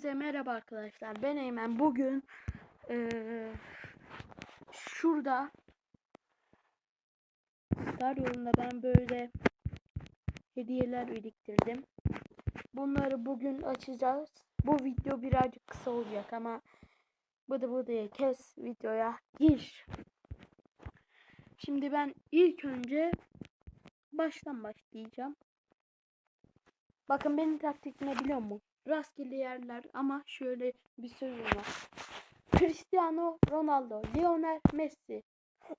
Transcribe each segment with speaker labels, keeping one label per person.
Speaker 1: Size merhaba arkadaşlar. Ben Eymen. Bugün eee, şurada Star yolunda ben böyle hediyeler biriktirdim. Bunları bugün açacağız. Bu video birazcık kısa olacak ama bıdı bıdıya kes videoya gir. Şimdi ben ilk önce baştan başlayacağım. Bakın benim taktik ne biliyor musun? Rastgele yerler ama şöyle bir sözüm var. Cristiano Ronaldo, Lionel Messi.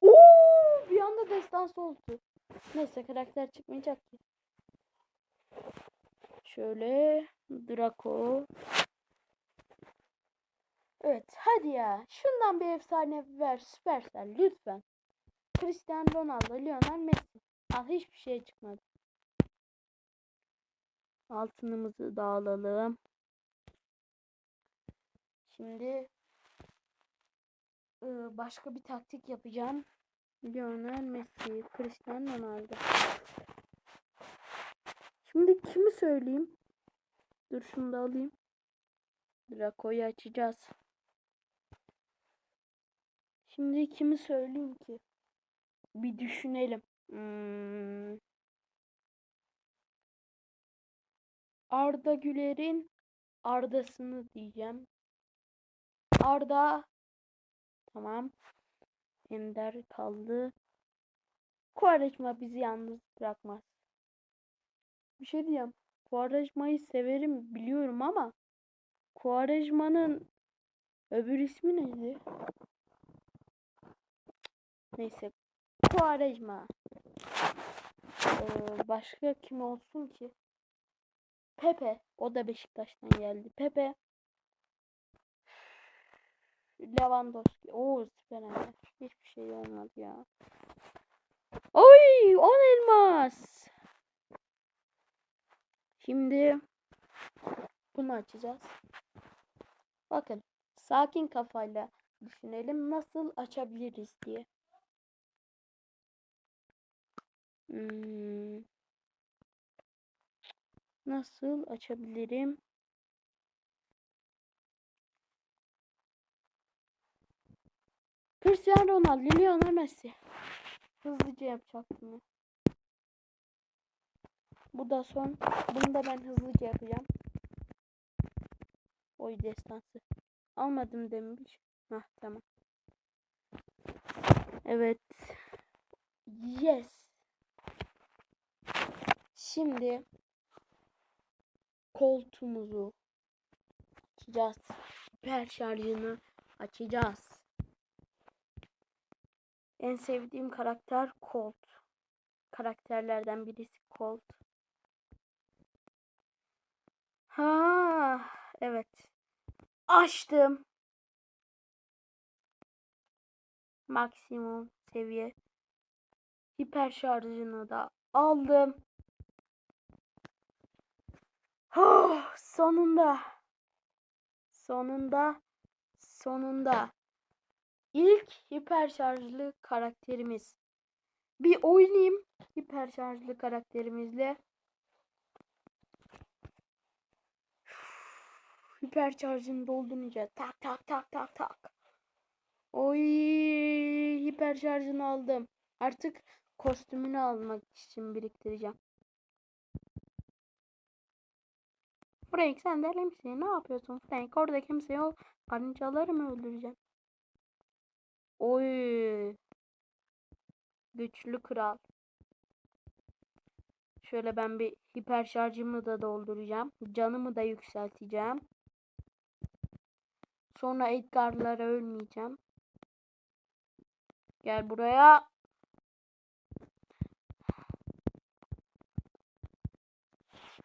Speaker 1: Oo, bir anda destansı oldu. Neyse karakter çıkmayacak ki. Şöyle Draco. Evet hadi ya. Şundan bir efsane ver Supercell lütfen. Cristiano Ronaldo, Lionel Messi. Al hiçbir şey çıkmadı. Altınımızı da alalım. Şimdi ıı, başka bir taktik yapacağım. Lionel Messi, Cristiano Ronaldo. Şimdi kimi söyleyeyim? Dur şunu da alayım. Draco'yu açacağız. Şimdi kimi söyleyeyim ki? Bir düşünelim. Hmm. Arda Güler'in Arda'sını diyeceğim. Arda tamam. Ender kaldı. Quaresma bizi yalnız bırakmaz. Bir şey diyeceğim. Quaresma'yı severim biliyorum ama Quaresma'nın öbür ismi neydi? Neyse. Quaresma. Ee, başka kim olsun ki? Pepe. O da Beşiktaş'tan geldi. Pepe. Lewandowski. Oo süper. Hiçbir şey olmadı ya. Oy 10 elmas. Şimdi bunu açacağız. Bakın sakin kafayla düşünelim nasıl açabiliriz diye. Hmm. Nasıl açabilirim? Cristiano Ronaldo, Lionel Messi. Hızlıca yapacaktım ya. Bu da son. Bunu da ben hızlıca yapacağım. Oy destansı. Almadım demiş. Hah tamam. Evet. Yes. Şimdi koltuğumuzu açacağız. Hiper şarjını açacağız. En sevdiğim karakter Colt. Karakterlerden birisi Colt. Ha, evet. Açtım. Maksimum seviye. Hiper şarjını da aldım. Oh, sonunda. Sonunda. Sonunda. İlk hiper şarjlı karakterimiz. Bir oynayayım hiper şarjlı karakterimizle. Hiper şarjını doldurunca tak tak tak tak tak. Oy hiper şarjını aldım. Artık kostümünü almak için biriktireceğim. Frank sen deli misin? Ne yapıyorsun Frank? Orada kimse yok. Karıncaları mı öldüreceğim? Oy. Güçlü kral. Şöyle ben bir hiper şarjımı da dolduracağım. Canımı da yükselteceğim. Sonra Edgar'lara ölmeyeceğim. Gel buraya.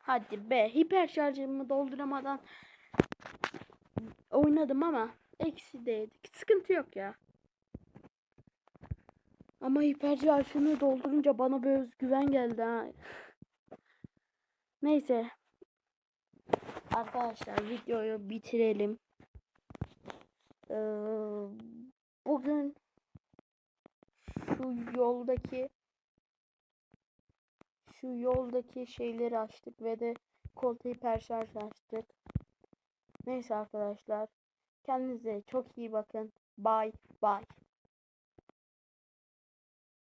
Speaker 1: Hadi be. Hiper şarjımı dolduramadan oynadım ama eksi değdik. Sıkıntı yok ya. Ama hiper şarjını doldurunca bana bir özgüven geldi ha. Neyse. Arkadaşlar videoyu bitirelim. Ee, bugün şu yoldaki şu yoldaki şeyleri açtık ve de koltuğu hiper şarj açtık. Neyse arkadaşlar. Kendinize çok iyi bakın. Bye bye.